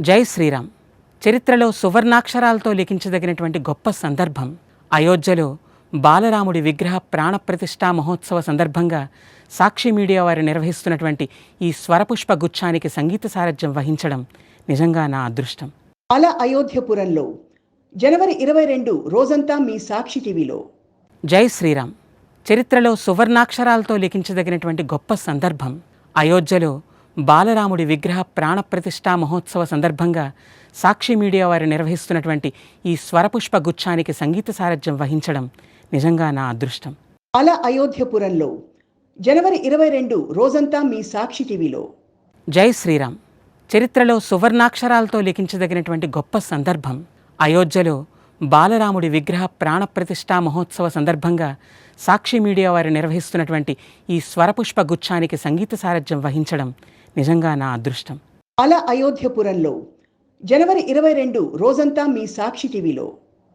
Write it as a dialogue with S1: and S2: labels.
S1: జై శ్రీరామ్. చరిత్రలో సువర్ణాక్షరాలతో లిఖించదగినటువంటి గొప్ప సందర్భం అయోధ్యలో బాలరాముడి విగ్రహ ప్రాణప్రతిష్ఠా మహోత్సవ సందర్భంగా సాక్షి మీడియా వారు నిర్వహిస్తున్నటువంటి ఈ స్వరపుష్ప గుచ్ఛానికి సంగీత సారథ్యం వహించడం నిజంగా నా అదృష్టం.
S2: అల అయోధ్యపురంలో జనవరి ఇరవై రెండు రోజంతా మీ సాక్షి టీవీలో.
S1: జై శ్రీరామ్. చరిత్రలో సువర్ణాక్షరాలతో లిఖించదగినటువంటి గొప్ప సందర్భం అయోధ్యలో బాలరాముడి విగ్రహ ప్రాణప్రతిష్ఠా మహోత్సవ సందర్భంగా సాక్షి మీడియా వారు నిర్వహిస్తున్నటువంటి ఈ స్వరపుష్ప గుచ్ఛానికి సంగీత సారథ్యం వహించడం నిజంగా నా అదృష్టం.
S2: అల అయోధ్యపురంలో జనవరి ఇరవై రెండు రోజంతా మీ సాక్షి టీవీలో.
S1: జై శ్రీరామ్. చరిత్రలో సువర్ణాక్షరాలతో లిఖించదగినటువంటి గొప్ప సందర్భం. అయోధ్యలో బాలరాముడి విగ్రహ ప్రాణప్రతిష్ఠా మహోత్సవ సందర్భంగా సాక్షి మీడియా వారు నిర్వహిస్తున్నటువంటి ఈ స్వరపుష్ప గుచ్ఛానికి సంగీత సారథ్యం వహించడం నిజంగా నా అదృష్టం.
S2: అలా అయోధ్యపురంలో జనవరి ఇరవై రెండు రోజంతా మీ సాక్షి టీవీలో.